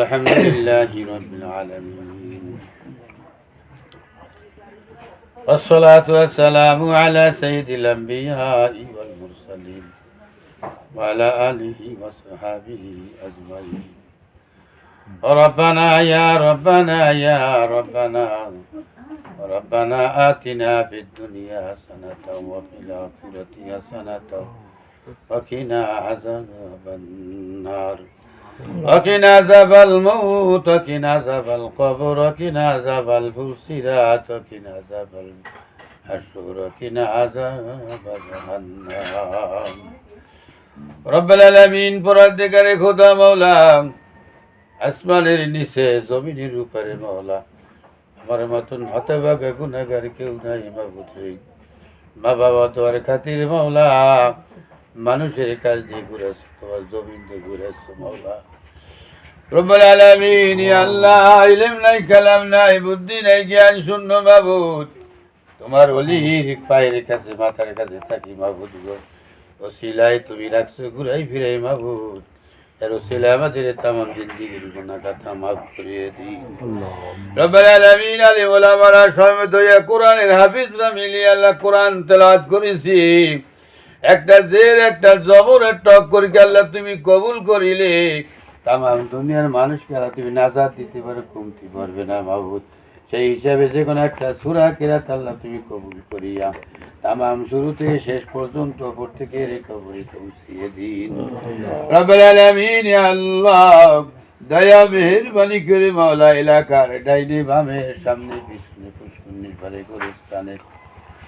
الحمد لله رب العالمين. والصلاة والسلام على سيد الأنبياء والمرسلين وعلى آله وصحبه أجمعين. ربنا يا ربنا يا ربنا ربنا آتنا في الدنيا حسنة وفي الآخرة حسنة وقنا عذاب النار. وقنا عذاب الموت وقنا عذاب القبر وقنا عذاب الفسرات وقنا عذاب الحشر وقنا عذاب جهنم رب العالمين পরাধিকারে খোদা মৌলা আসমানের নিচে জমিনের উপরে মৌলা আমার মতন হতভাগা গুনাগার কেউ নাই মাবুদ রে মা বাবা তোমার খাতির মৌলা মানুষের কাজ দিয়ে ঘুরেছে তোমার জমিন দিয়ে ঘুরেছে মৌলা রব্বুল আলামিন আল্লাহ ইলম নাই কালাম নাই বুদ্ধি নাই জ্ঞান শূন্য মাবুদ। তোমার অলির পায়ের কাছে মাথার কাছে থাকি মাবুদ গো। ও সিলাই তুমি রাখছো ঘুরাই ফিরাই মাবুদ। এর সিলাই আমাদের তামাম জিন্দিগির গুণা কথা মাফ করিয়ে দিই রব্বুল আলামিন আলী ওলামারা সমেত হইয়া কোরআনের হাফিজরা মিলিয়ে আল্লাহ কোরআন তেলাওয়াত করেছি। একটা জের, একটা জবর টক করি আল্লাহ তুমি কবুল করিলে? তামাম দুনিয়ার মানুষকে আল্লাহ তুমি নাজাত দিতে পারো, কমতি পারবে না মাহবুদ সেই হিসাবে যে কোনো একটা সুরা কেরাত আল্লাহ তুমি কবুল করিয়া তামাম শুরু থেকে শেষ পর্যন্ত প্রত্যেকে রেকবরি পৌঁছিয়ে দিন। রব্বুল আলামিন আল্লাহ, দয়া, মেহরবানি করে মাওলা এলাকার ডাইনে বামে সামনে, পিছনে পুষ্করণীর পারে, গোরস্থানে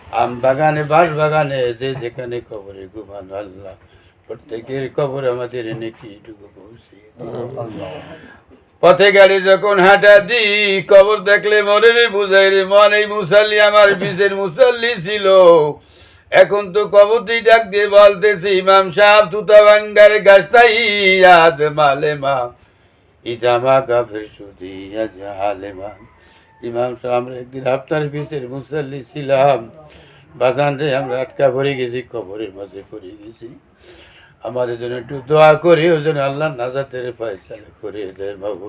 আম বাগানে, বাঁশ বাগানে, যে যেখানে কবরে ঘুমানো আল্লাহ। প্রত্যেকের কবর আমাদের নেকি ডুবো পৌঁছে পথে গাড়ি যখন হাঁটা দি কবর দেখলে মনে রে বুঝাই রে, মন এই মুসাল্লি আমার বিশের মুসাল্লি ছিল। এখন তো কবরটি ডাক দিয়ে বলতেছি, ইমাম সাহেব, তুতা বাঙ্গারে গাছতাই আজ মালে মা ইজামা গাফের সুদি আজ হালে মা ইমাম সাহেব, আমরা একদিন আপনার বিশের মুসাল্লি ছিলাম। বাজান রে আমরা আটকা পড়ে গেছি, কবরের মাঝে পড়ে গেছি। আমাদের জন্য একটু দোয়া করি, ওই জন্য আল্লাহ নাজাতের ফয়সালা করে দেয় বাবু।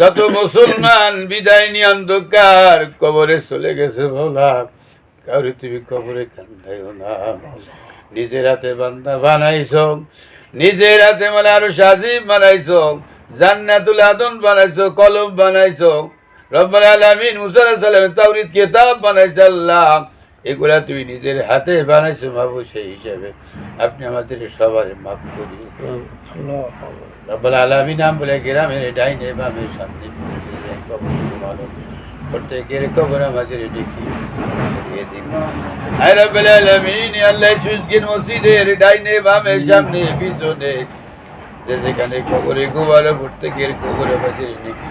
যত মুসলমান বিদায় নিয়ে অন্ধকার, কবরে চলে গেছে বলা কাউরে তুমি কবরে কান্দাইও না। নিজের হাতে বান্দা বানাইছ, নিজের হাতে মানে আরও সাজিব বানাইছ, জান্নাতুল আদন বানাইছ, কলম বানাইছ। রব্বাল আলামিন মুসা সালাম তাওরিদ কিতাব বানাইছ আল্লাহ। এগুলা তুমি নিজের হাতে বানাইছো বাবু, সেই হিসাবে আপনি আমাদের সবার মাফ করি। রব্বাল আলামিন নাম বলে গ্রামের ডাইনে বামে সামনে প্রত্যেকের কবর আমাদের দেখি আয় রব্বাল আলামিন, আল্লাহ সুজগিন মসজিদের ডাইনে বামে সামনে, পিছনে যে যেখানে কবরে ঘুমানো প্রত্যেকের কবর আমাদের দেখি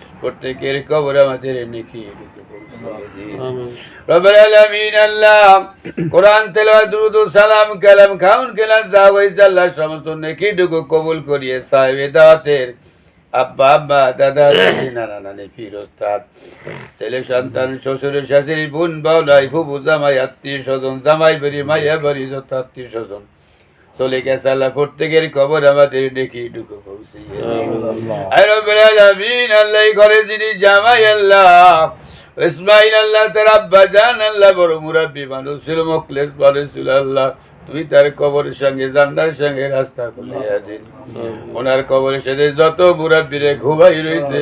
প্রত্যেকের কবর আমাদের নেকি রব্বুল আলামিন আল্লাহ কোরআন তেলাওয়াত দুরূদ ও সালাম কালাম খাউন কেলাম যা হয়েছে আল্লাহ সমস্ত নেকি ডুকু কবুল করিয়ে সাহেবে দাওয়াতের আব্বা আব্বা দাদা দাদি নানা নানি ছেলে সন্তান শ্বশুর শাশুড়ি বোন বাউলাই ফুবু জামাই আত্মীয় স্বজন জামাই বাড়ি মাইয়া বাড়ি যত আত্মীয় স্বজন। চলে গেছে আল্লাহ প্রত্যেকের খবর আমাদের দেখি ঢুকে পৌঁছিয়ে আল্লাহ। ঘরে যিনি জামাই আল্লাহ। ইসমাইল আল্লাহ তার আব্বা জান আল্লাহ বড় মুরাব্বী মানুষ ছিল বলে ছিল আল্লাহ। তুমি তার কবরের সঙ্গে জান্নার সঙ্গে রাস্তা খুলিয়া দিন ওনার কবরের সাথে যত মুরাব্বীরে ঘুমাই রয়েছে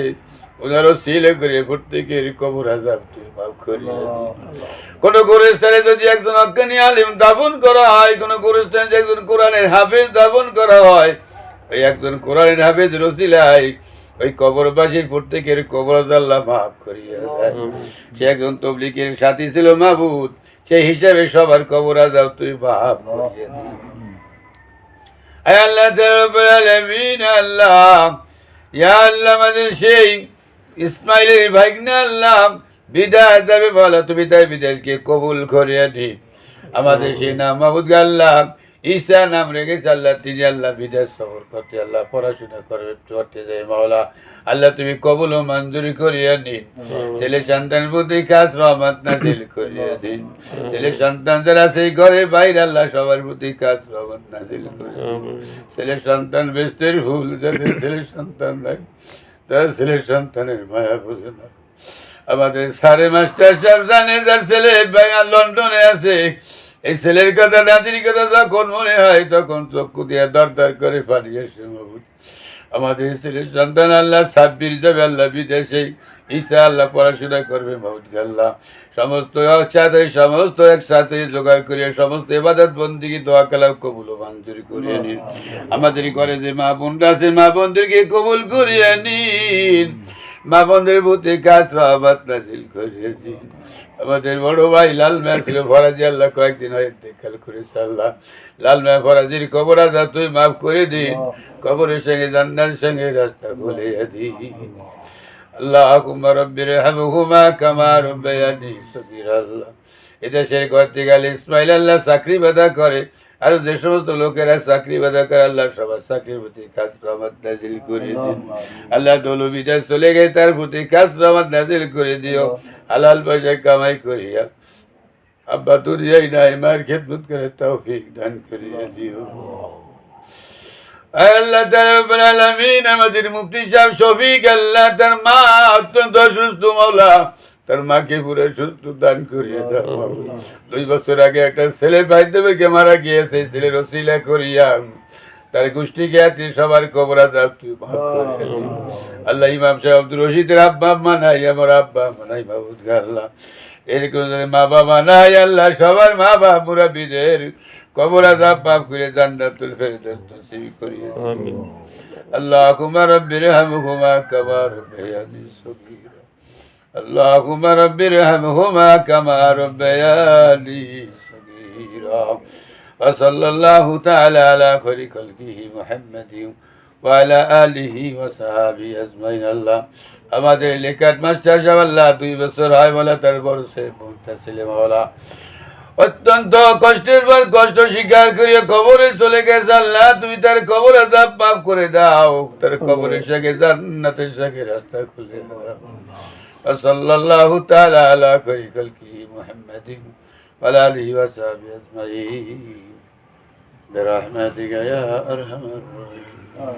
ওনারও সিলে করে প্রত্যেকের কবর আজাব তুই মাফ করিয়া কোন গোরস্থানে যদি একজন অজ্ঞানী আলিম দাফন করা হয় কোন গোরস্থানে যদি একজন কোরআনের হাফেজ দাফন করা হয় ওই একজন কোরআনের হাফেজ রসিলাই ওই কবরবাসীর প্রত্যেকের কবর আল্লাহ মাফ করিয়া দেয়। সে একজন তবলিকের সাথী ছিল মাহবুদ সেই হিসাবে সবার কবর আজাব তুই মাফ করিয়া দিই আল্লাহ আল্লাহ। ইয়া আল্লাহ আমাদের সেই ইসমাইলের ভাগ্নে আল্লাহ। বিদায় যাবে বলো তুমি তাই বিদেশকে কবুল করিয়া দি আমাদের সেই নাম মাহবুদ আল্লাহ ঈশা নাম রেখেছে আল্লাহ তিনি আল্লাহ বিদেশ সফর করতে আল্লাহ পড়াশোনা করে করতে যায় মাওলা। আল্লাহ তুমি কবুল ও মঞ্জুরি করিয়া নিন। ছেলে সন্তান প্রতি কাজ রহমত নাজিল করিয়া দিন। ছেলে সন্তান যারা সেই ঘরে বাইরে আল্লাহ সবার প্রতি কাজ রহমত নাজিল করিয়া ছেলে সন্তান বেস্তের ভুল যাদের ছেলে সন্তান নাই তার ছেলে সন্তানের মায়া বোঝে না। আমাদের সারে মাস্টার সাহেব জানে যার ছেলে বাঙাল লন্ডনে আছে এই ছেলের কথা নাতির কথা যখন মনে হয় তখন চক্ষু দিয়ে দর দর করে এসে মাবুদ আমাদের ছেলের সন্তান আল্লাহ সাব্বির যাবে আল্লাহ বিদেশে। ঈসা আল্লাহ পড়াশোনা করবে মাহুদ আল্লাহ। সমস্ত একসাথে সমস্ত একসাথে জোগাড় করিয়া সমস্ত এবাদত বন্দিকে দোয়া কালাম কবুল মঞ্জুরি করিয়ে নিন। আমাদের ঘরে যে মা বোনরা আছে মা বোনদেরকে কবুল করিয়ে নিন। মা বন্ধের বুতে কাজ রহবাত নাজিল করেছি। আমাদের বড় ভাই লাল মিয়া ছিল ফরাজি আল্লাহ কয়েকদিন হয় দেখাল করেছে আল্লাহ। লাল মিয়া ফরাজির কবর আজা তুই মাফ করে দিন। কবরের সঙ্গে জান্নার সঙ্গে রাস্তা বলে দিই আল্লাহ কুমার রব্বির হামহুমা কামা রব্বায়ানি সবির আল্লাহ এদেশের থেকে আলী ইসমাইল আল্লাহ চাকরি বাধা করে। আর যে সমস্ত লোকেরা চাকরি বাধা করে আল্লাহ সবার চাকরির প্রতি কাজ রহমত নাজিল করে দিন আল্লাহ দৌলবিদা চলে গেছে তার প্রতি কাজ রহমত নাজিল করে দিও। হালাল পয়সা কামাই করিয়া। আব্বা তুরিয়াই নাই মায়ের খেদমত করে তৌফিক দান করিয়া দিও। আল্লাহ আলামিন আমাদের মুফতি সাহেব শফিক আল্লাহ তার মা অত্যন্ত অসুস্থ মাওলা তার মাকে পুরো সুস্থ দান করিয়ে দাও। দুই বছর আগে একটা ছেলে পাইতে কে মারা গিয়েছে ছেলের অশিলা করিয়া। তার গোষ্ঠী জ্ঞাতি সবার কবরা তুই আল্লাহ। ইমাম সাহেব আব্দুল রশিদের আব্বা আব্বা নাই আমার আব্বা মানাই বাবুদ গাল্লা এরকম মা বাবা নাই আল্লাহ সবার মা বাবা মুরাবিদের কবর আজাব পাপ করে জান্নাতুল ফেরদাউস নসিব করিয়ে আল্লাহ কুমার রব্বিরহামহুমা কামা اللهم رب ارحمهما كما ربياني صغيرا وصلى الله تعالى على خير خلقه محمد وعلى آله وصحابه أجمعين الله আমাদের লেখার মাস্টার সাহেব আল্লাহ দুই বছর হয় বলা তার বড় সে ছেলে মাওলা অত্যন্ত কষ্টের পর কষ্ট স্বীকার করিয়া কবরে চলে গেছে আল্লাহ তুমি তার কবর আজাব মাফ করে দাও তার কবরের সঙ্গে জান্নাতের সঙ্গে রাস্তা খুলে দাও وصلى الله تعالى على خير خلقه محمد وعلى آله وصحبه أجمعين. برحمتك يا أرحم الراحمين.